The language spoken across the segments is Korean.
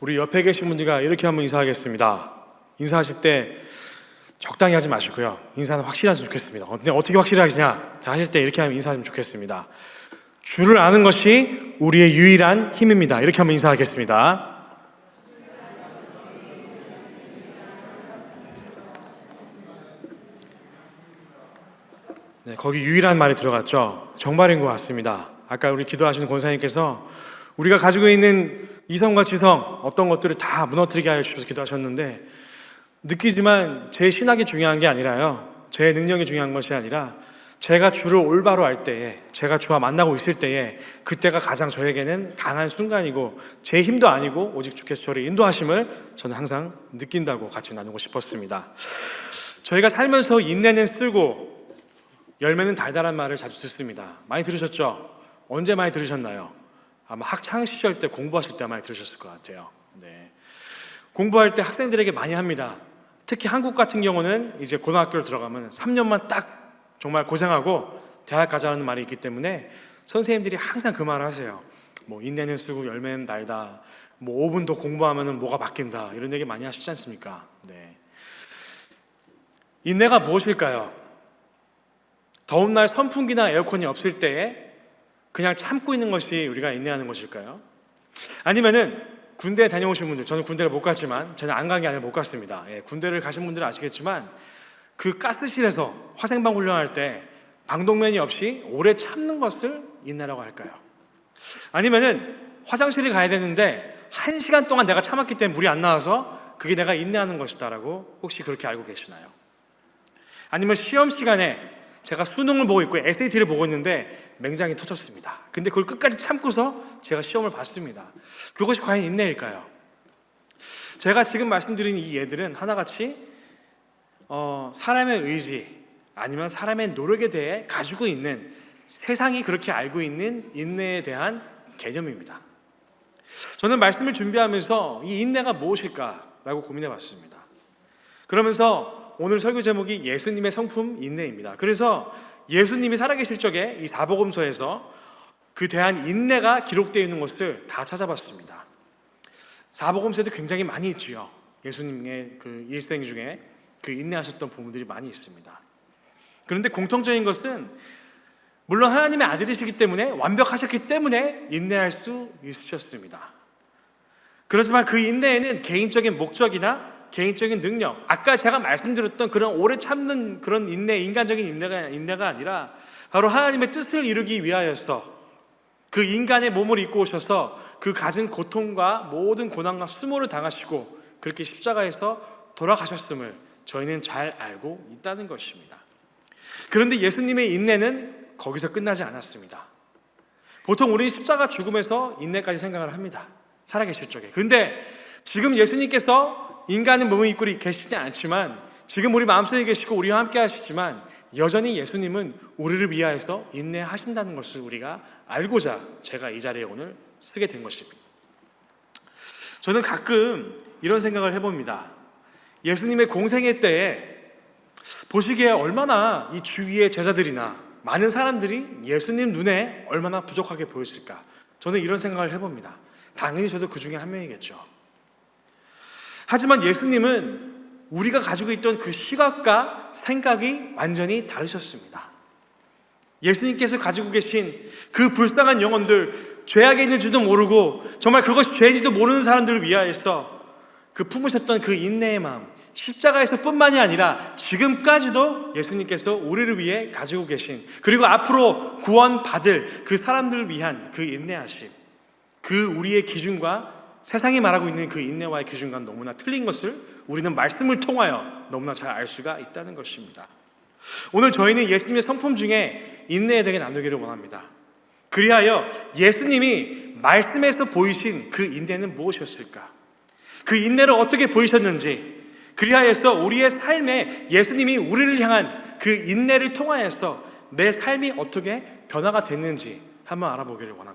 우리 옆에 계신 분들과 이렇게 한번 인사하겠습니다. 인사하실 때 적당히 하지 마시고요. 인사는 확실하면 좋겠습니다. 근데 어떻게 확실하시냐? 자, 하실 때 이렇게 하면 인사하면 좋겠습니다. 주를 아는 것이 우리의 유일한 힘입니다. 이렇게 한번 인사하겠습니다. 네, 거기 유일한 말이 들어갔죠. 정말인 것 같습니다. 아까 우리 기도하시는 권사님께서 우리가 가지고 있는 이성과 지성 어떤 것들을 다 무너뜨리게 하여 주셔서 기도하셨는데 느끼지만 제 신학이 중요한 게 아니라요. 제 능력이 중요한 것이 아니라 제가 주를 올바로 알 때에 제가 주와 만나고 있을 때에 그때가 가장 저에게는 강한 순간이고 제 힘도 아니고 오직 주께서 저를 인도하심을 저는 항상 느낀다고 같이 나누고 싶었습니다. 저희가 살면서 인내는 쓰고 열매는 달달한 말을 자주 듣습니다. 많이 들으셨죠? 언제 많이 들으셨나요? 아마 학창 시절 때 공부하실 때 많이 들으셨을 것 같아요. 네. 공부할 때 학생들에게 많이 합니다. 특히 한국 같은 경우는 이제 고등학교를 들어가면 3년만 딱 정말 고생하고 대학 가자는 말이 있기 때문에 선생님들이 항상 그 말을 하세요. 뭐 인내는 쓰고 열매는 달다. 뭐 5분 더 공부하면은 뭐가 바뀐다. 이런 얘기 많이 하시지 않습니까? 네. 인내가 무엇일까요? 더운 날 선풍기나 에어컨이 없을 때에 그냥 참고 있는 것이 우리가 인내하는 것일까요? 아니면은 군대 다녀오신 분들, 저는 군대를 못 갔지만, 저는 안 간 게 아니라 못 갔습니다. 예, 군대를 가신 분들은 아시겠지만, 그 가스실에서 화생방 훈련할 때 방독면이 없이 오래 참는 것을 인내라고 할까요? 아니면은 화장실에 가야 되는데 한 시간 동안 내가 참았기 때문에 물이 안 나와서 그게 내가 인내하는 것이다라고 혹시 그렇게 알고 계시나요? 아니면 시험 시간에 제가 수능을 보고 있고 SAT를 보고 있는데 맹장이 터졌습니다. 근데 그걸 끝까지 참고서 제가 시험을 봤습니다. 그것이 과연 인내일까요? 제가 지금 말씀드린 이 예들은 하나같이 어, 사람의 의지 아니면 사람의 노력에 대해 가지고 있는 세상이 그렇게 알고 있는 인내에 대한 개념입니다. 저는 말씀을 준비하면서 이 인내가 무엇일까라고 고민해 봤습니다. 그러면서 오늘 설교 제목이 예수님의 성품 인내입니다. 그래서 예수님이 살아계실 적에 이 사복음서에서 그 대한 인내가 기록되어 있는 것을 다 찾아봤습니다. 사복음서에도 굉장히 많이 있지요. 예수님의 그 일생 중에 그 인내하셨던 부분들이 많이 있습니다. 그런데 공통적인 것은 물론 하나님의 아들이시기 때문에 완벽하셨기 때문에 인내할 수 있으셨습니다. 그렇지만 그 인내에는 개인적인 목적이나 개인적인 능력, 아까 제가 말씀드렸던 그런 오래 참는 그런 인내, 인간적인 인내가, 인내가 아니라 바로 하나님의 뜻을 이루기 위하여서 그 인간의 몸을 입고 오셔서 그 가진 고통과 모든 고난과 수모를 당하시고 그렇게 십자가에서 돌아가셨음을 저희는 잘 알고 있다는 것입니다. 그런데 예수님의 인내는 거기서 끝나지 않았습니다. 보통 우리 십자가 죽음에서 인내까지 생각을 합니다. 살아계실 적에. 근데 지금 예수님께서 인간의 몸을 입고 계시지 않지만 지금 우리 마음속에 계시고 우리와 함께 하시지만 여전히 예수님은 우리를 위하여서 인내하신다는 것을 우리가 알고자 제가 이 자리에 오늘 쓰게 된 것입니다. 저는 가끔 이런 생각을 해봅니다. 예수님의 공생애 때에 보시기에 얼마나 이 주위의 제자들이나 많은 사람들이 예수님 눈에 얼마나 부족하게 보였을까? 저는 이런 생각을 해봅니다. 당연히 저도 그 중에 한 명이겠죠. 하지만 예수님은 우리가 가지고 있던 그 시각과 생각이 완전히 다르셨습니다. 예수님께서 가지고 계신 그 불쌍한 영혼들, 죄악에 있는 줄도 모르고 정말 그것이 죄인지도 모르는 사람들을 위하여서 그 품으셨던 그 인내의 마음, 십자가에서 뿐만이 아니라 지금까지도 예수님께서 우리를 위해 가지고 계신 그리고 앞으로 구원받을 그 사람들을 위한 그 인내하심, 그 우리의 기준과 세상이 말하고 있는 그 인내와의 기준과는 너무나 틀린 것을 우리는 말씀을 통하여 너무나 잘 알 수가 있다는 것입니다. 오늘 저희는 예수님의 성품 중에 인내에 대해 나누기를 원합니다. 그리하여 예수님이 말씀에서 보이신 그 인내는 무엇이었을까? 그 인내를 어떻게 보이셨는지, 그리하여서 우리의 삶에 예수님이 우리를 향한 그 인내를 통하여서 내 삶이 어떻게 변화가 됐는지 한번 알아보기를 원합니다.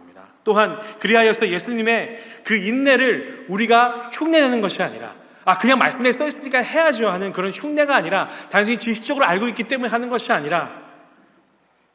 또한 그리하여서 예수님의 그 인내를 우리가 흉내내는 것이 아니라 아 그냥 말씀에 써 있으니까 해야죠 하는 그런 흉내가 아니라 단순히 지식적으로 알고 있기 때문에 하는 것이 아니라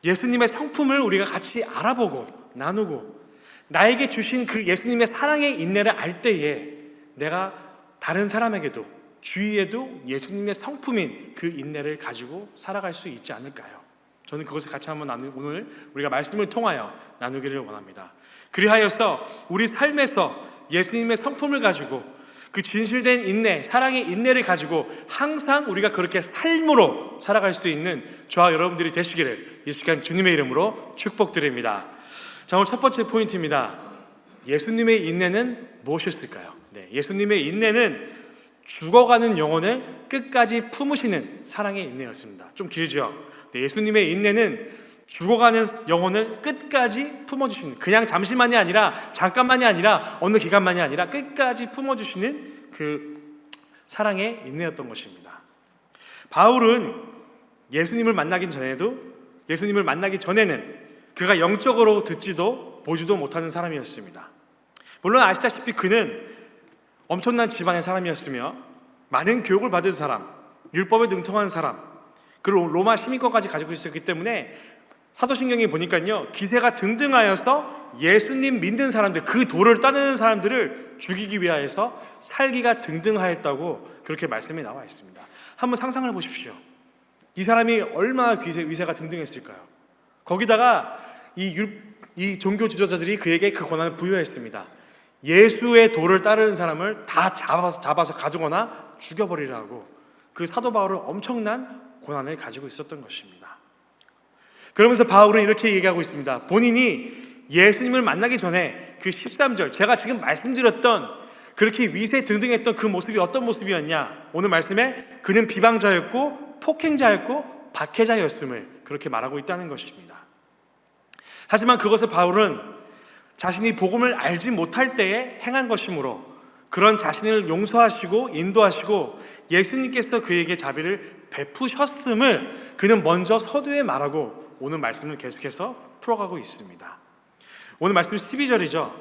예수님의 성품을 우리가 같이 알아보고 나누고 나에게 주신 그 예수님의 사랑의 인내를 알 때에 내가 다른 사람에게도 주위에도 예수님의 성품인 그 인내를 가지고 살아갈 수 있지 않을까요? 저는 그것을 같이 한번 나누, 오늘 우리가 말씀을 통하여 나누기를 원합니다. 그리하여서 우리 삶에서 예수님의 성품을 가지고 그 진실된 인내, 사랑의 인내를 가지고 항상 우리가 그렇게 삶으로 살아갈 수 있는 저와 여러분들이 되시기를 이 시간 주님의 이름으로 축복드립니다. 자, 오늘 첫 번째 포인트입니다. 예수님의 인내는 무엇이었을까요? 네, 예수님의 인내는 죽어가는 영혼을 끝까지 품으시는 사랑의 인내였습니다. 좀 길죠? 네, 예수님의 인내는 죽어가는 영혼을 끝까지 품어주시는 그냥 잠시만이 아니라 잠깐만이 아니라 어느 기간만이 아니라 끝까지 품어주시는 그 사랑의 인내였던 것입니다. 바울은 예수님을 만나기 전에도 예수님을 만나기 전에는 그가 영적으로 듣지도 보지도 못하는 사람이었습니다. 물론 아시다시피 그는 엄청난 집안의 사람이었으며 많은 교육을 받은 사람, 율법에 능통한 사람, 그리고 로마 시민권까지 가지고 있었기 때문에 사도신경에 보니까요 기세가 등등하여서 예수님 믿는 사람들 그 돌을 따르는 사람들을 죽이기 위하여서 살기가 등등하였다고 그렇게 말씀이 나와 있습니다. 한번 상상을 보십시오. 이 사람이 얼마나 기세, 위세가 등등했을까요? 거기다가 이, 율, 이 종교 지도자들이 그에게 그 권한을 부여했습니다. 예수의 도를 따르는 사람을 다 잡아서, 잡아서 가두거나 죽여버리라고 그 사도 바울은 엄청난 권한을 가지고 있었던 것입니다. 그러면서 바울은 이렇게 얘기하고 있습니다. 본인이 예수님을 만나기 전에 그 13절, 제가 지금 말씀드렸던 그렇게 위세 등등했던 그 모습이 어떤 모습이었냐? 오늘 말씀에 그는 비방자였고 폭행자였고 박해자였음을 그렇게 말하고 있다는 것입니다. 하지만 그것을 바울은 자신이 복음을 알지 못할 때에 행한 것이므로 그런 자신을 용서하시고 인도하시고 예수님께서 그에게 자비를 베푸셨음을 그는 먼저 서두에 말하고 오늘 말씀을 계속해서 풀어가고 있습니다. 오늘 말씀 12절이죠.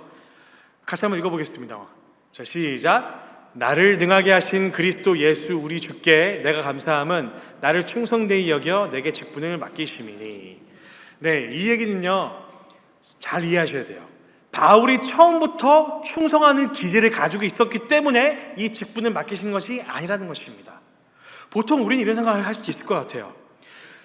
같이 한번 읽어보겠습니다. 자, 시작. 나를 능하게 하신 그리스도 예수 우리 주께 내가 감사함은 나를 충성되이 여겨 내게 직분을 맡기심이니. 네, 이 얘기는요. 잘 이해하셔야 돼요. 바울이 처음부터 충성하는 기질을 가지고 있었기 때문에 이 직분을 맡기신 것이 아니라는 것입니다. 보통 우리는 이런 생각을 할 수도 있을 것 같아요.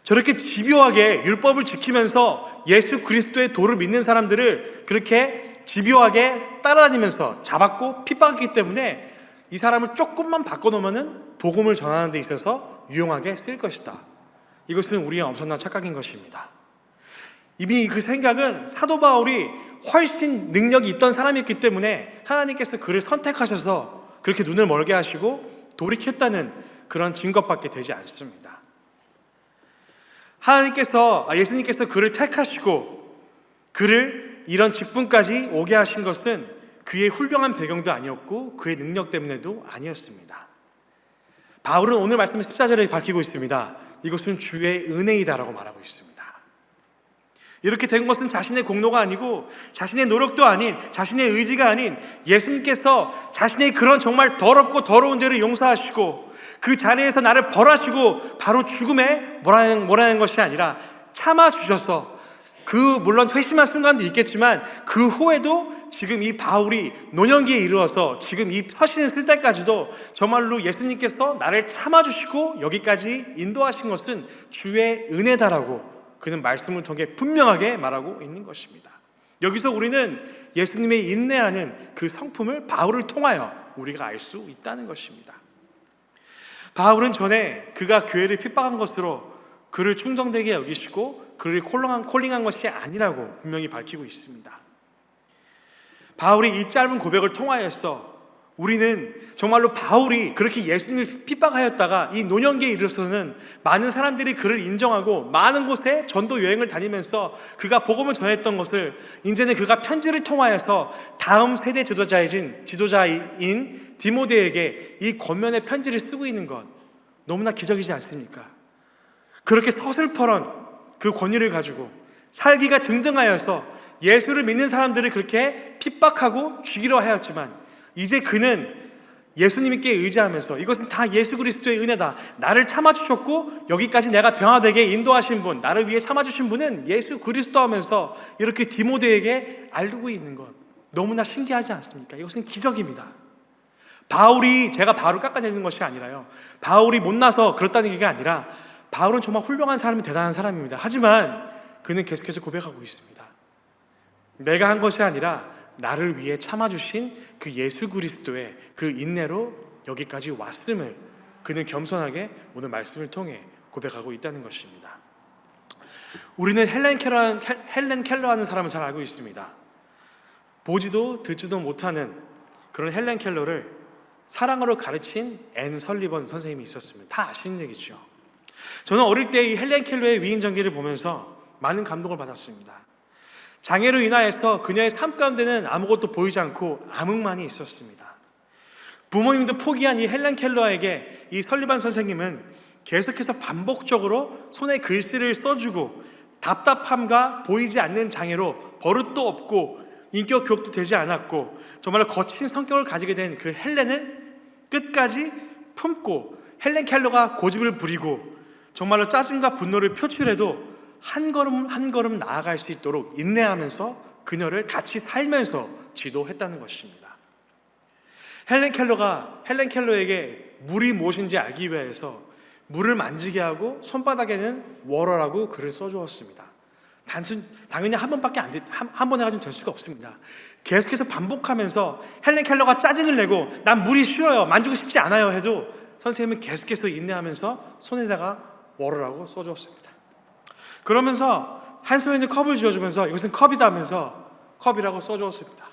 저렇게 집요하게 율법을 지키면서 예수 그리스도의 도를 믿는 사람들을 그렇게 집요하게 따라다니면서 잡았고 핍박했기 때문에 이 사람을 조금만 바꿔놓으면 복음을 전하는 데 있어서 유용하게 쓸 것이다. 이것은 우리의 엄청난 착각인 것입니다. 이미 그 생각은 사도 바울이 훨씬 능력이 있던 사람이었기 때문에 하나님께서 그를 선택하셔서 그렇게 눈을 멀게 하시고 돌이켰다는 그런 증거밖에 되지 않습니다. 하나님께서 아, 예수님께서 그를 택하시고 그를 이런 직분까지 오게 하신 것은 그의 훌륭한 배경도 아니었고 그의 능력 때문에도 아니었습니다. 바울은 오늘 말씀 14절에 밝히고 있습니다. 이것은 주의 은혜이다라고 말하고 있습니다. 이렇게 된 것은 자신의 공로가 아니고 자신의 노력도 아닌 자신의 의지가 아닌 예수님께서 자신의 그런 정말 더럽고 더러운 죄를 용서하시고 그 자리에서 나를 벌하시고 바로 죽음에 몰아내는, 몰아내는 것이 아니라 참아주셔서 그 물론 회심한 순간도 있겠지만 그 후에도 지금 이 바울이 노년기에 이르러서 지금 이 서신을 쓸 때까지도 정말로 예수님께서 나를 참아주시고 여기까지 인도하신 것은 주의 은혜다라고 그는 말씀을 통해 분명하게 말하고 있는 것입니다. 여기서 우리는 예수님의 인내하는 그 성품을 바울을 통하여 우리가 알 수 있다는 것입니다. 바울은 전에 그가 교회를 핍박한 것으로 그를 충성되게 여기시고 그를 콜링한, 콜링한 것이 아니라고 분명히 밝히고 있습니다. 바울이 이 짧은 고백을 통하여서 우리는 정말로 바울이 그렇게 예수님을 핍박하였다가 이 노년기에 이르러서는 많은 사람들이 그를 인정하고 많은 곳에 전도 여행을 다니면서 그가 복음을 전했던 것을 이제는 그가 편지를 통하여서 다음 세대 지도자이신 지도자인 디모데에게 이 권면의 편지를 쓰고 있는 것 너무나 기적이지 않습니까? 그렇게 서슬퍼런 그 권위를 가지고 살기가 등등하여서 예수를 믿는 사람들을 그렇게 핍박하고 죽이려 하였지만 이제 그는 예수님께 의지하면서 이것은 다 예수 그리스도의 은혜다. 나를 참아주셨고 여기까지 내가 병화되게 인도하신 분, 나를 위해 참아주신 분은 예수 그리스도 하면서 이렇게 디모데에게 알고 있는 것 너무나 신기하지 않습니까? 이것은 기적입니다. 바울이 제가 바울을 깎아내리는 것이 아니라요. 바울이 못나서 그렇다는 얘기가 아니라 바울은 정말 훌륭한 사람이 대단한 사람입니다. 하지만 그는 계속해서 고백하고 있습니다. 내가 한 것이 아니라 나를 위해 참아주신 그 예수 그리스도의 그 인내로 여기까지 왔음을 그는 겸손하게 오늘 말씀을 통해 고백하고 있다는 것입니다. 우리는 헬렌 켈러 헬렌 켈러하는 사람을 잘 알고 있습니다. 보지도 듣지도 못하는 그런 헬렌 켈러를 사랑으로 가르친 앤 설리번 선생님이 있었습니다. 다 아시는 얘기죠. 저는 어릴 때 이 헬렌 켈러의 위인 전기를 보면서 많은 감동을 받았습니다. 장애로 인하여서 그녀의 삶 가운데는 아무것도 보이지 않고 암흑만이 있었습니다. 부모님도 포기한 이 헬렌 켈러에게 이 설리반 선생님은 계속해서 반복적으로 손에 글씨를 써주고 답답함과 보이지 않는 장애로 버릇도 없고 인격 교육도 되지 않았고 정말로 거친 성격을 가지게 된 그 헬렌을 끝까지 품고 헬렌 켈러가 고집을 부리고 정말로 짜증과 분노를 표출해도 한 걸음 한 걸음 나아갈 수 있도록 인내하면서 그녀를 같이 살면서 지도했다는 것입니다. 헬렌 켈러가 헬렌 켈러에게 물이 무엇인지 알기 위해서 물을 만지게 하고 손바닥에는 워러라고 글을 써주었습니다. 단순 당연히 한 번밖에 안 돼, 한, 한 번에 가지고 될 수가 없습니다. 계속해서 반복하면서 헬렌 켈러가 짜증을 내고 난 물이 싫어요, 만지고 싶지 않아요 해도 선생님은 계속해서 인내하면서 손에다가 워러라고 써주었습니다. 그러면서 한 손에는 컵을 쥐어주면서 이것은 컵이다 하면서 컵이라고 써주었습니다.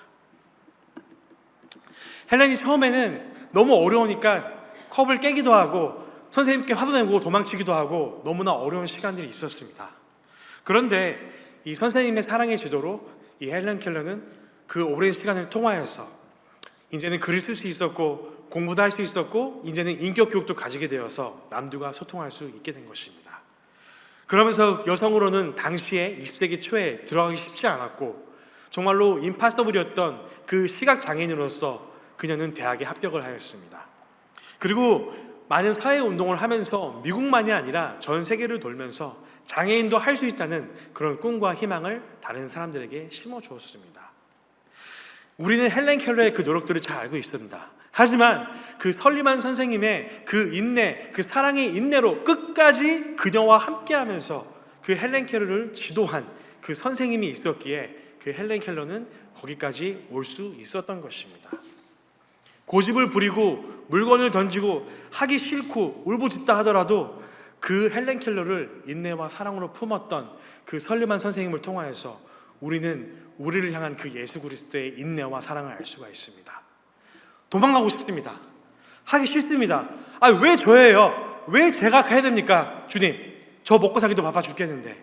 헬렌이 처음에는 너무 어려우니까 컵을 깨기도 하고 선생님께 화도 내고 도망치기도 하고 너무나 어려운 시간들이 있었습니다. 그런데 이 선생님의 사랑의 지도로 이 헬렌 켈러는 그 오랜 시간을 통하여서 이제는 글을 쓸 수 있었고 공부도 할 수 있었고 이제는 인격 교육도 가지게 되어서 남들과 소통할 수 있게 된 것입니다. 그러면서 여성으로는 당시에 20세기 초에 들어가기 쉽지 않았고 정말로 임파서블이었던 그 시각 장애인으로서 그녀는 대학에 합격을 하였습니다. 그리고 많은 사회 운동을 하면서 미국만이 아니라 전 세계를 돌면서 장애인도 할 수 있다는 그런 꿈과 희망을 다른 사람들에게 심어 주었습니다. 우리는 헬렌 켈러의 그 노력들을 잘 알고 있습니다. 하지만 그 설리만 선생님의 그 인내, 그 사랑의 인내로 끝까지 그녀와 함께 하면서 그 헬렌 켈러를 지도한 그 선생님이 있었기에 그 헬렌 켈러는 거기까지 올 수 있었던 것입니다. 고집을 부리고 물건을 던지고 하기 싫고 울부짖다 하더라도 그 헬렌 켈러를 인내와 사랑으로 품었던 그 설리만 선생님을 통하여서 우리는 우리를 향한 그 예수 그리스도의 인내와 사랑을 알 수가 있습니다. 도망가고 싶습니다. 하기 싫습니다. 아, 왜 저예요? 왜 제가 가야 됩니까? 주님, 저 먹고 살기도 바빠 죽겠는데.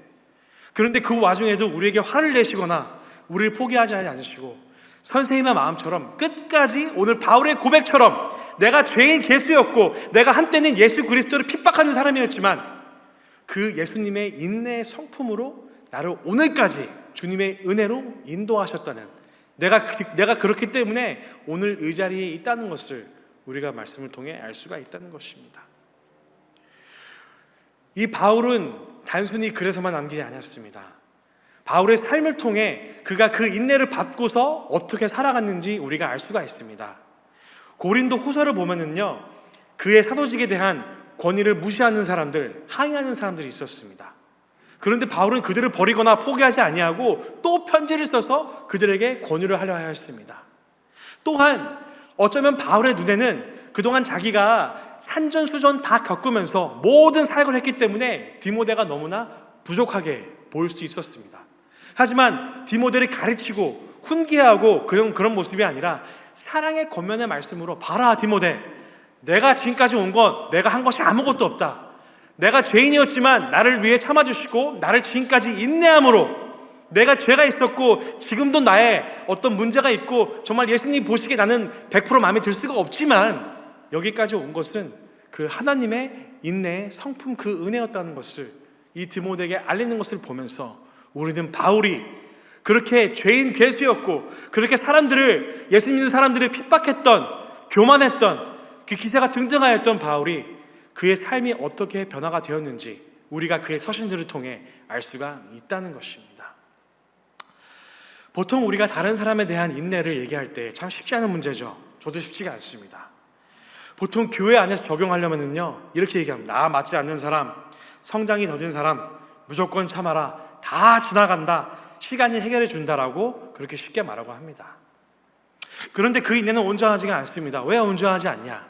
그런데 그 와중에도 우리에게 화를 내시거나 우리를 포기하지 않으시고 선생님의 마음처럼 끝까지 오늘 바울의 고백처럼 내가 죄인 개수였고 내가 한때는 예수 그리스도를 핍박하는 사람이었지만 그 예수님의 인내의 성품으로 나를 오늘까지 주님의 은혜로 인도하셨다는 내가 내가 그렇기 때문에 오늘 이 자리에 있다는 것을 우리가 말씀을 통해 알 수가 있다는 것입니다. 이 바울은 단순히 그래서만 남기지 않았습니다. 바울의 삶을 통해 그가 그 인내를 받고서 어떻게 살아갔는지 우리가 알 수가 있습니다. 고린도 후서를 보면은요, 그의 사도직에 대한 권위를 무시하는 사람들, 항의하는 사람들이 있었습니다. 그런데 바울은 그들을 버리거나 포기하지 아니하고 또 편지를 써서 그들에게 권유를 하려 하였습니다. 또한 어쩌면 바울의 눈에는 그동안 자기가 산전수전 다 겪으면서 모든 사역을 했기 때문에 디모데가 너무나 부족하게 보일 수 있었습니다. 하지만 디모데를 가르치고 훈계하고 그런 그런 모습이 아니라 사랑의 겉면의 말씀으로 봐라 디모데 내가 지금까지 온것 내가 한 것이 아무것도 없다. 내가 죄인이었지만 나를 위해 참아주시고 나를 지금까지 인내함으로 내가 죄가 있었고 지금도 나의 어떤 문제가 있고 정말 예수님 보시기에 나는 100% 마음에 들 수가 없지만 여기까지 온 것은 그 하나님의 인내의 성품 그 은혜였다는 것을 이 디모데에게 알리는 것을 보면서 우리는 바울이 그렇게 죄인 괴수였고 그렇게 사람들을 예수 믿는 사람들을 핍박했던 교만했던 그 기세가 등등하였던 바울이 그의 삶이 어떻게 변화가 되었는지 우리가 그의 서신들을 통해 알 수가 있다는 것입니다. 보통 우리가 다른 사람에 대한 인내를 얘기할 때 참 쉽지 않은 문제죠. 저도 쉽지가 않습니다. 보통 교회 안에서 적용하려면은요 이렇게 얘기합니다. 나 맞지 않는 사람, 성장이 더딘 사람 무조건 참아라. 다 지나간다. 시간이 해결해 준다라고 그렇게 쉽게 말하고 합니다. 그런데 그 인내는 온전하지가 않습니다. 왜 온전하지 않냐?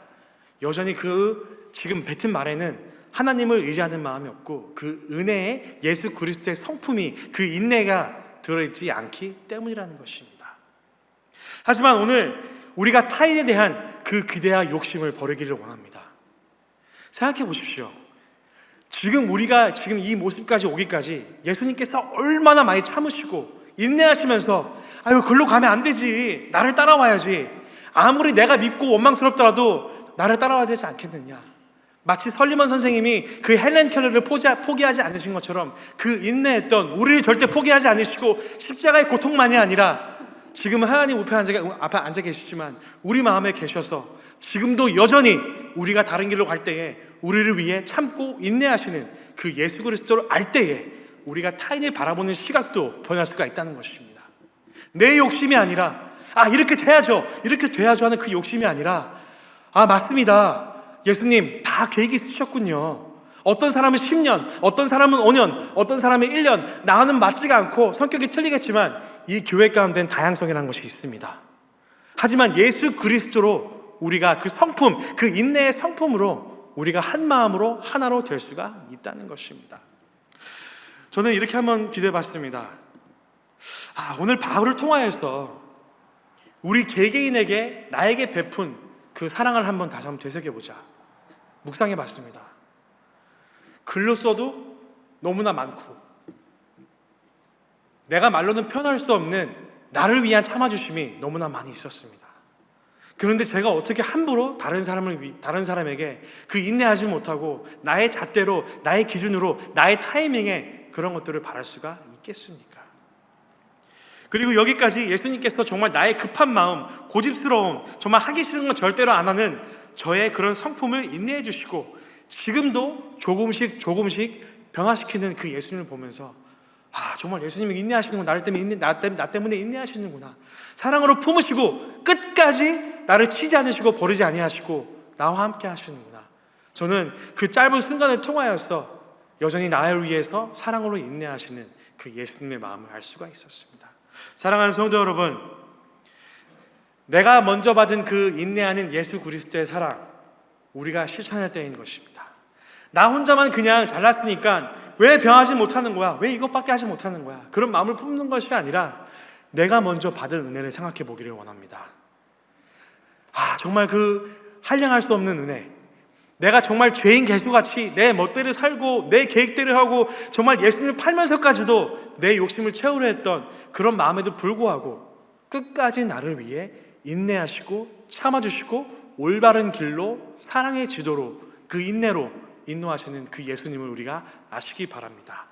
여전히 그 지금 뱉은 말에는 하나님을 의지하는 마음이 없고 그 은혜에 예수 그리스도의 성품이 그 인내가 들어있지 않기 때문이라는 것입니다. 하지만 오늘 우리가 타인에 대한 그 기대와 욕심을 버리기를 원합니다. 생각해 보십시오. 지금 우리가 지금 이 모습까지 오기까지 예수님께서 얼마나 많이 참으시고 인내하시면서 아유 글로 가면 안 되지 나를 따라와야지 아무리 내가 믿고 원망스럽더라도 나를 따라와야 되지 않겠느냐 마치 설리먼 선생님이 그 헬렌 켈러를 포기하지 않으신 것처럼 그 인내했던 우리를 절대 포기하지 않으시고 십자가의 고통만이 아니라 지금 하나님 우편 앞에 앉아 계시지만 우리 마음에 계셔서 지금도 여전히 우리가 다른 길로 갈 때에 우리를 위해 참고 인내하시는 그 예수 그리스도를 알 때에 우리가 타인을 바라보는 시각도 변할 수가 있다는 것입니다. 내 욕심이 아니라 아 이렇게 돼야죠. 이렇게 돼야죠 하는 그 욕심이 아니라 아 맞습니다. 예수님 다 계획이 있으셨군요. 어떤 사람은 10년, 어떤 사람은 5년, 어떤 사람은 1년, 나는 맞지가 않고 성격이 틀리겠지만 이 교회 가운데는 다양성이라는 것이 있습니다. 하지만 예수 그리스도로 우리가 그 성품, 그 인내의 성품으로 우리가 한 마음으로 하나로 될 수가 있다는 것입니다. 저는 이렇게 한번 기도해 봤습니다. 아, 오늘 바울을 통하여서 우리 개개인에게 나에게 베푼 그 사랑을 한번 다시 한번 되새겨 보자. 묵상해 봤습니다. 글로 써도 너무나 많고 내가 말로는 표현할 수 없는 나를 위한 참아주심이 너무나 많이 있었습니다. 그런데 제가 어떻게 함부로 다른 사람을 위, 다른 사람에게 그 인내하지 못하고 나의 잣대로 나의 기준으로 나의 타이밍에 그런 것들을 바랄 수가 있겠습니까? 그리고 여기까지 예수님께서 정말 나의 급한 마음, 고집스러움, 정말 하기 싫은 건 절대로 안 하는 저의 그런 성품을 인내해 주시고 지금도 조금씩 조금씩 변화시키는 그 예수님을 보면서 아 정말 예수님이 인내하시는구나. 나를 때문에 인내, 나, 때문에, 나 때문에 인내하시는구나. 사랑으로 품으시고 끝까지 나를 치지 않으시고 버리지 아니하시고 나와 함께 하시는구나. 저는 그 짧은 순간을 통하여서 여전히 나를 위해서 사랑으로 인내하시는 그 예수님의 마음을 알 수가 있었습니다 사랑하는 성도 여러분 내가 먼저 받은 그 인내하는 예수 그리스도의 사랑 우리가 실천할 때인 것입니다 나 혼자만 그냥 잘났으니까 왜 변하지 못하는 거야? 왜 이것밖에 하지 못하는 거야? 그런 마음을 품는 것이 아니라 내가 먼저 받은 은혜를 생각해 보기를 원합니다. 아, 정말 그 한량할 수 없는 은혜. 내가 정말 죄인 개수같이 내 멋대로 살고 내 계획대로 하고 정말 예수님을 팔면서까지도 내 욕심을 채우려 했던 그런 마음에도 불구하고 끝까지 나를 위해 인내하시고 참아주시고 올바른 길로 사랑의 지도로 그 인내로 인도하시는 그 예수님을 우리가 아시기 바랍니다.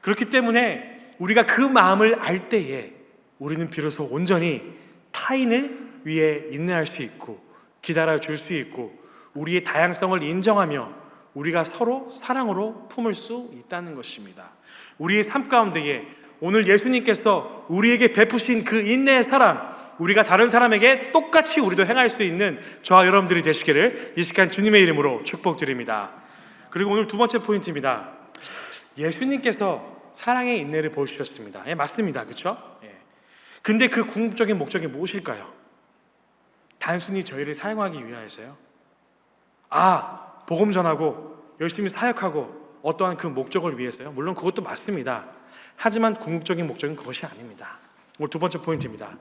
그렇기 때문에 우리가 그 마음을 알 때에 우리는 비로소 온전히 타인을 위해 인내할 수 있고 기다려 줄 수 있고 우리의 다양성을 인정하며 우리가 서로 사랑으로 품을 수 있다는 것입니다. 우리의 삶 가운데에 오늘 예수님께서 우리에게 베푸신 그 인내의 사랑, 우리가 다른 사람에게 똑같이 우리도 행할 수 있는 저와 여러분들이 되시기를 이 시간 주님의 이름으로 축복드립니다. 그리고 오늘 두 번째 포인트입니다. 예수님께서 사랑의 인내를 보여주셨습니다. 예, 맞습니다. 그렇죠? 예. 근데 그 궁극적인 목적이 무엇일까요? 단순히 저희를 사용하기 위하여서요. 아, 복음 전하고 열심히 사역하고 어떠한 그 목적을 위해서요. 물론 그것도 맞습니다. 하지만 궁극적인 목적은 그것이 아닙니다. 오늘 두 번째 포인트입니다.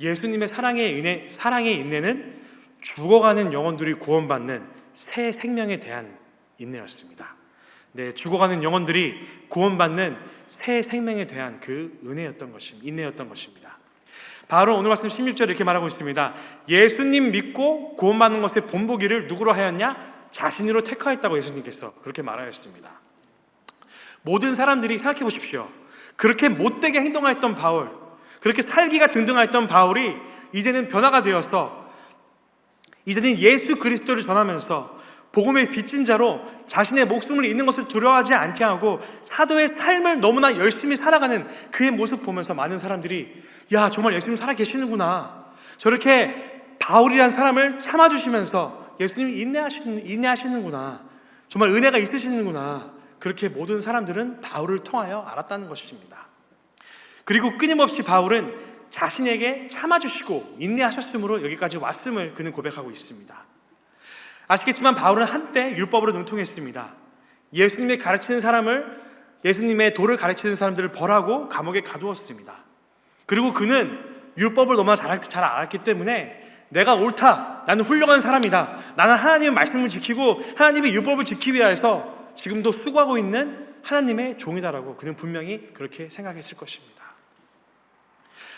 예수님의 사랑의 인내, 사랑의 인내는 죽어가는 영혼들이 구원받는 새 생명에 대한 인내였습니다. 네, 죽어가는 영혼들이 구원받는 새 생명에 대한 그 은혜였던 것입니다. 인내였던 것입니다. 바로 오늘 말씀 16절에 이렇게 말하고 있습니다. 예수님 믿고 구원받는 것의 본보기를 누구로 하였냐? 자신으로 택하였다고 예수님께서 그렇게 말하였습니다. 모든 사람들이 생각해 보십시오. 그렇게 못되게 행동했던 바울, 그렇게 살기가 등등했던 바울이 이제는 변화가 되어서 이제는 예수 그리스도를 전하면서 복음의 빚진 자로 자신의 목숨을 잃는 것을 두려워하지 않게 하고 사도의 삶을 너무나 열심히 살아가는 그의 모습 보면서 많은 사람들이 야 정말 예수님 살아 계시는구나 저렇게 바울이란 사람을 참아주시면서 예수님이 인내하시는, 인내하시는구나. 정말 은혜가 있으시는구나. 그렇게 모든 사람들은 바울을 통하여 알았다는 것입니다. 그리고 끊임없이 바울은 자신에게 참아주시고 인내하셨으므로 여기까지 왔음을 그는 고백하고 있습니다. 아시겠지만 바울은 한때 율법으로 능통했습니다. 예수님의 가르치는 사람을 예수님의 도를 가르치는 사람들을 벌하고 감옥에 가두었습니다. 그리고 그는 율법을 너무나 잘, 잘 알았기 때문에 내가 옳다. 나는 훌륭한 사람이다. 나는 하나님의 말씀을 지키고 하나님의 율법을 지키기 위해서 지금도 수고하고 있는 하나님의 종이다라고 그는 분명히 그렇게 생각했을 것입니다.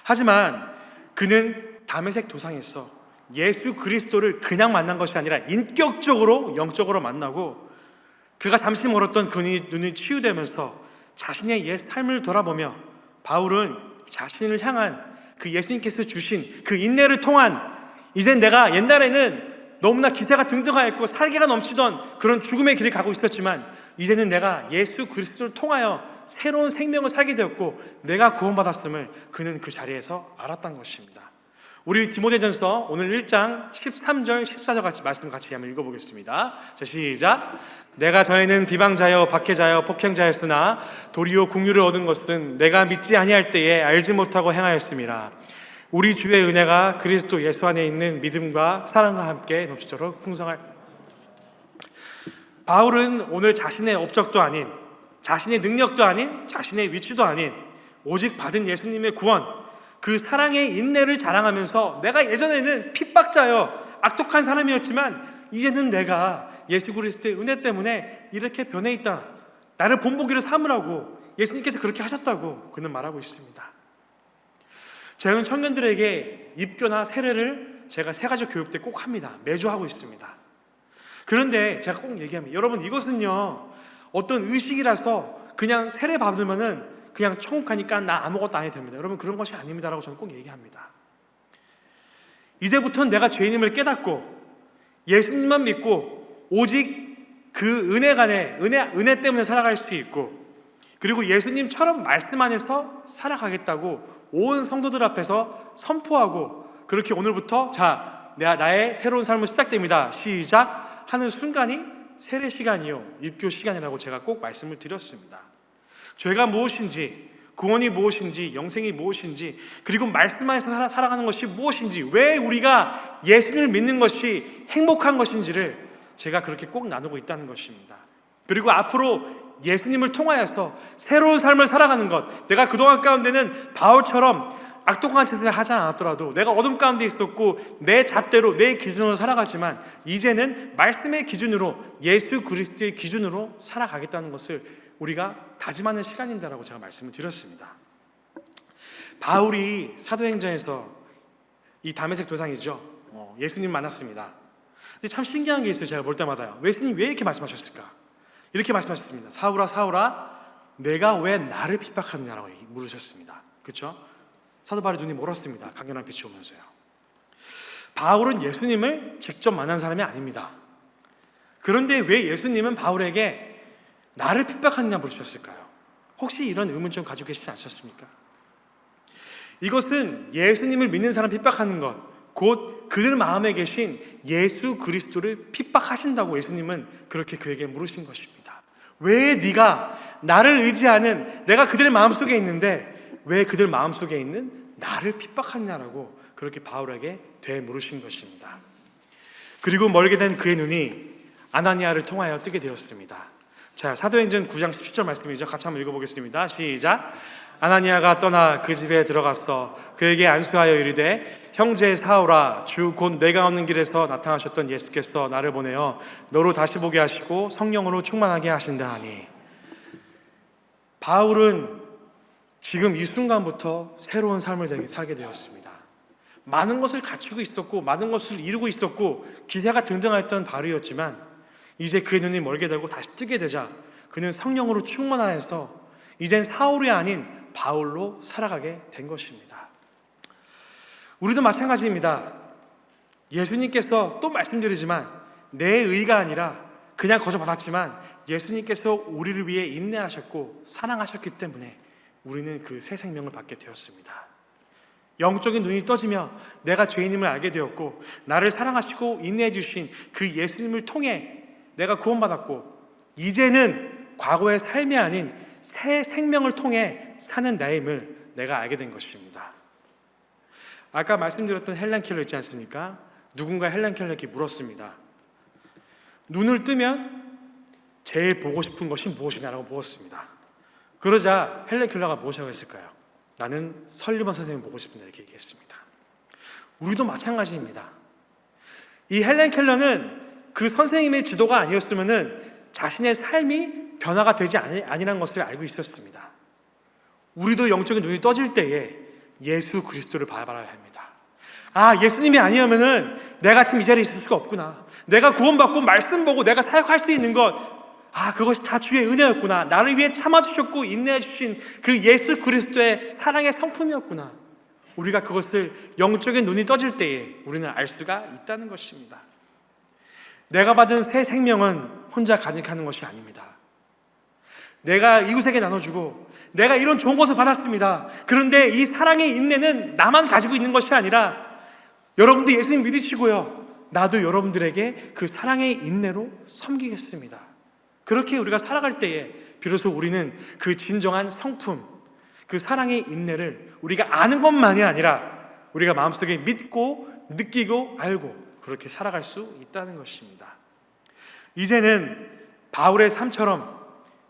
하지만 그는 담에색 도상에서 예수 그리스도를 그냥 만난 것이 아니라 인격적으로 영적으로 만나고 그가 잠시 멀었던 그의 눈이 치유되면서 자신의 옛 삶을 돌아보며 바울은 자신을 향한 그 예수님께서 주신 그 인내를 통한 이젠 내가 옛날에는 너무나 기세가 등등하였고 살기가 넘치던 그런 죽음의 길을 가고 있었지만 이제는 내가 예수 그리스도를 통하여 새로운 생명을 살게 되었고 내가 구원받았음을 그는 그 자리에서 알았던 것입니다. 우리 디모데전서 오늘 1장 13절 14절 같이 말씀 같이 한번 읽어보겠습니다. 자 시작. 내가 저에는 비방자여 박해자여 폭행자였으나 도리어 궁유를 얻은 것은 내가 믿지 아니할 때에 알지 못하고 행하였음이라. 우리 주의 은혜가 그리스도 예수 안에 있는 믿음과 사랑과 함께 넘치도록 풍성할. 바울은 오늘 자신의 업적도 아닌 자신의 능력도 아닌 자신의 위치도 아닌 오직 받은 예수님의 구원 그 사랑의 인내를 자랑하면서 내가 예전에는 핍박자여 악독한 사람이었지만 이제는 내가 예수 그리스도의 은혜 때문에 이렇게 변해 있다. 나를 본보기로 삼으라고 예수님께서 그렇게 하셨다고 그는 말하고 있습니다. 저는 청년들에게 입교나 세례를 제가 세가지 교육 때 꼭 합니다. 매주 하고 있습니다. 그런데 제가 꼭 얘기합니다. 여러분 이것은요 어떤 의식이라서 그냥 세례 받으면은 그냥 천국하니까 나 아무것도 안 해도 됩니다. 여러분 그런 것이 아닙니다라고 저는 꼭 얘기합니다. 이제부터는 내가 죄인임을 깨닫고 예수님만 믿고 오직 그 은혜 간에 은혜 은혜 때문에 살아갈 수 있고 그리고 예수님처럼 말씀 안에서 살아가겠다고 온 성도들 앞에서 선포하고 그렇게 오늘부터 자 내가 나의 새로운 삶을 시작됩니다. 시작 하는 순간이 세례 시간이요 입교 시간이라고 제가 꼭 말씀을 드렸습니다. 죄가 무엇인지 구원이 무엇인지 영생이 무엇인지 그리고 말씀 안에서 살아, 살아가는 것이 무엇인지 왜 우리가 예수님을 믿는 것이 행복한 것인지를 제가 그렇게 꼭 나누고 있다는 것입니다. 그리고 앞으로 예수님을 통하여서 새로운 삶을 살아가는 것 내가 그동안 가운데는 바울처럼 악독한 짓을 하지 않았더라도 내가 어둠 가운데 있었고 내 잣대로 내 기준으로 살아가지만 이제는 말씀의 기준으로 예수 그리스도의 기준으로 살아가겠다는 것을 우리가 다짐하는 시간인다라고 제가 말씀을 드렸습니다. 바울이 사도행전에서 이 담에색 도상이죠. 어, 예수님 만났습니다. 근데 참 신기한 게 있어요. 제가 볼 때마다요. 예수님 왜 이렇게 말씀하셨을까? 이렇게 말씀하셨습니다. 사울아 사울아 내가 왜 나를 핍박하느냐라고 물으셨습니다. 그렇죠? 사도 바울의 눈이 멀었습니다. 강렬한 빛이 오면서요. 바울은 예수님을 직접 만난 사람이 아닙니다. 그런데 왜 예수님은 바울에게 나를 핍박하느냐 물으셨을까요? 혹시 이런 의문 좀 가지고 계시지 않으셨습니까? 이것은 예수님을 믿는 사람 핍박하는 것, 곧 그들 마음에 계신 예수 그리스도를 핍박하신다고 예수님은 그렇게 그에게 물으신 것입니다. 왜 네가 나를 의지하는 내가 그들의 마음 속에 있는데 왜 그들 마음 속에 있는 나를 핍박하냐라고 그렇게 바울에게 되물으신 것입니다. 그리고 멀게 된 그의 눈이 아나니아를 통하여 뜨게 되었습니다. 자, 사도행전 9장 17절 말씀이죠. 같이 한번 읽어보겠습니다. 시작. 아나니아가 떠나 그 집에 들어갔어 그에게 안수하여 이르되 형제 사울아 주곧 내가 오는 길에서 나타나셨던 예수께서 나를 보내어 너로 다시 보게 하시고 성령으로 충만하게 하신다 하니 바울은 지금 이 순간부터 새로운 삶을 살게 되었습니다. 많은 것을 갖추고 있었고 많은 것을 이루고 있었고 기세가 등등하였던 바울이었지만 이제 그의 눈이 멀게 되고 다시 뜨게 되자 그는 성령으로 충만하여서 이젠 사울이 아닌 바울로 살아가게 된 것입니다. 우리도 마찬가지입니다. 예수님께서 또 말씀드리지만 내 의가 아니라 그냥 거저 받았지만 예수님께서 우리를 위해 인내하셨고 사랑하셨기 때문에 우리는 그 새 생명을 받게 되었습니다. 영적인 눈이 떠지며 내가 죄인임을 알게 되었고 나를 사랑하시고 인내해 주신 그 예수님을 통해 내가 구원받았고 이제는 과거의 삶이 아닌 새 생명을 통해 사는 나임을 내가 알게 된 것입니다. 아까 말씀드렸던 헬렌 켈러 있지 않습니까? 누군가 헬렌 켈러에게 물었습니다. 눈을 뜨면 제일 보고 싶은 것이 무엇이냐라고 물었습니다. 그러자 헬렌 켈러가 무엇이라고 했을까요? 나는 설리번 선생님 보고 싶은데 이렇게 얘기했습니다. 우리도 마찬가지입니다. 이 헬렌 켈러는 그 선생님의 지도가 아니었으면은 자신의 삶이 변화가 되지 아니, 아니란 것을 알고 있었습니다. 우리도 영적인 눈이 떠질 때에 예수 그리스도를 바라봐야 합니다. 아, 예수님이 아니면은 내가 지금 이 자리에 있을 수가 없구나. 내가 구원받고 말씀 보고 내가 사역할 수 있는 것, 아, 그것이 다 주의 은혜였구나. 나를 위해 참아주셨고 인내해 주신 그 예수 그리스도의 사랑의 성품이었구나. 우리가 그것을 영적인 눈이 떠질 때에 우리는 알 수가 있다는 것입니다. 내가 받은 새 생명은 혼자 간직하는 것이 아닙니다. 내가 이웃에게 나눠주고 내가 이런 좋은 것을 받았습니다. 그런데 이 사랑의 인내는 나만 가지고 있는 것이 아니라 여러분도 예수님 믿으시고요. 나도 여러분들에게 그 사랑의 인내로 섬기겠습니다. 그렇게 우리가 살아갈 때에 비로소 우리는 그 진정한 성품, 그 사랑의 인내를 우리가 아는 것만이 아니라 우리가 마음속에 믿고 느끼고 알고 그렇게 살아갈 수 있다는 것입니다. 이제는 바울의 삶처럼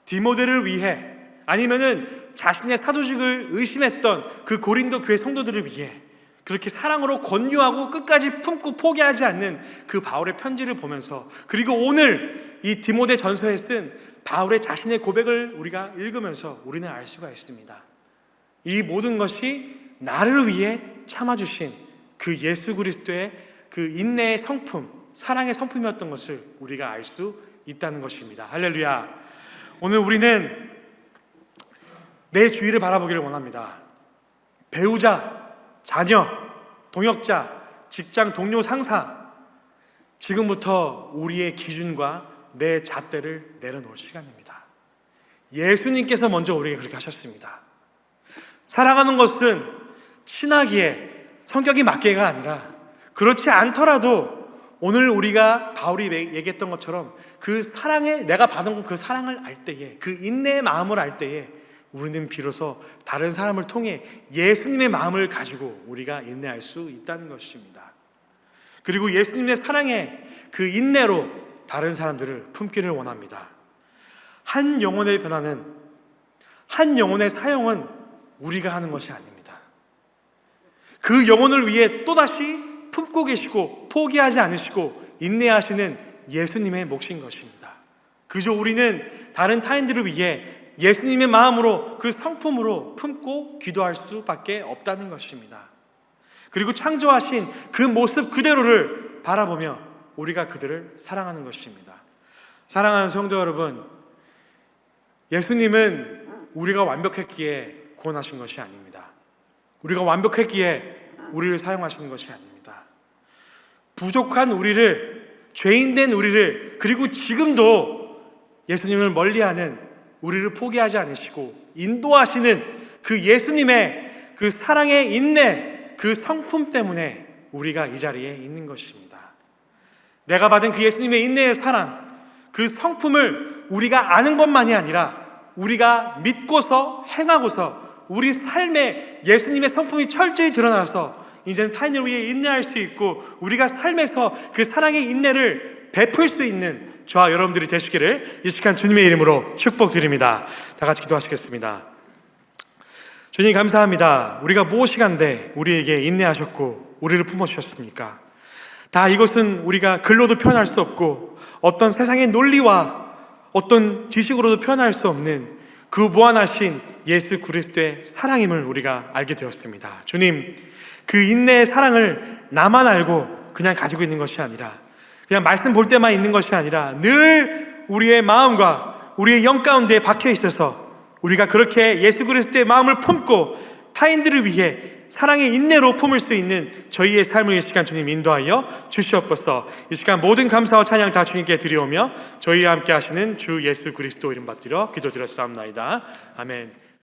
디모데를 위해 아니면은 자신의 사도직을 의심했던 그 고린도 교회 성도들을 위해 그렇게 사랑으로 권유하고 끝까지 품고 포기하지 않는 그 바울의 편지를 보면서 그리고 오늘 이 디모데 전서에 쓴 바울의 자신의 고백을 우리가 읽으면서 우리는 알 수가 있습니다. 이 모든 것이 나를 위해 참아주신 그 예수 그리스도의 그 인내의 성품, 사랑의 성품이었던 것을 우리가 알 수 있다는 것입니다. 할렐루야. 오늘 우리는 내 주위를 바라보기를 원합니다. 배우자, 자녀, 동역자, 직장 동료 상사, 지금부터 우리의 기준과 내 잣대를 내려놓을 시간입니다. 예수님께서 먼저 우리에게 그렇게 하셨습니다. 사랑하는 것은 친하기에 성격이 맞게가 아니라 그렇지 않더라도 오늘 우리가 바울이 얘기했던 것처럼 그 사랑을 내가 받은 그 사랑을 알 때에 그 인내의 마음을 알 때에 우리는 비로소 다른 사람을 통해 예수님의 마음을 가지고 우리가 인내할 수 있다는 것입니다. 그리고 예수님의 사랑에 그 인내로 다른 사람들을 품기를 원합니다. 한 영혼의 변화는 한 영혼의 사용은 우리가 하는 것이 아닙니다. 그 영혼을 위해 또다시 품고 계시고 포기하지 않으시고 인내하시는 예수님의 몫인 것입니다. 그저 우리는 다른 타인들을 위해 예수님의 마음으로 그 성품으로 품고 기도할 수밖에 없다는 것입니다. 그리고 창조하신 그 모습 그대로를 바라보며 우리가 그들을 사랑하는 것입니다. 사랑하는 성도 여러분, 예수님은 우리가 완벽했기에 구원하신 것이 아닙니다. 우리가 완벽했기에 우리를 사용하시는 것이 아닙니다. 부족한 우리를, 죄인된 우리를, 그리고 지금도 예수님을 멀리하는 우리를 포기하지 않으시고 인도하시는 그 예수님의 그 사랑의 인내, 그 성품 때문에 우리가 이 자리에 있는 것입니다. 내가 받은 그 예수님의 인내의 사랑, 그 성품을 우리가 아는 것만이 아니라 우리가 믿고서 행하고서 우리 삶에 예수님의 성품이 철저히 드러나서 이제는 타인을 위해 인내할 수 있고 우리가 삶에서 그 사랑의 인내를 베풀 수 있는 저와 여러분들이 되시기를 이 시간 주님의 이름으로 축복드립니다. 다 같이 기도하시겠습니다. 주님 감사합니다. 우리가 무엇이간데 우리에게 인내하셨고 우리를 품어주셨습니까? 다 이것은 우리가 글로도 표현할 수 없고 어떤 세상의 논리와 어떤 지식으로도 표현할 수 없는 그 무한하신 예수 그리스도의 사랑임을 우리가 알게 되었습니다. 주님, 그 인내의 사랑을 나만 알고 그냥 가지고 있는 것이 아니라 그냥 말씀 볼 때만 있는 것이 아니라 늘 우리의 마음과 우리의 영 가운데 박혀 있어서 우리가 그렇게 예수 그리스도의 마음을 품고 타인들을 위해 사랑의 인내로 품을 수 있는 저희의 삶을 이 시간 주님 인도하여 주시옵소서. 이 시간 모든 감사와 찬양 다 주님께 드리오며 저희와 함께 하시는 주 예수 그리스도 이름 받들어 기도드렸사옵나이다. 아멘.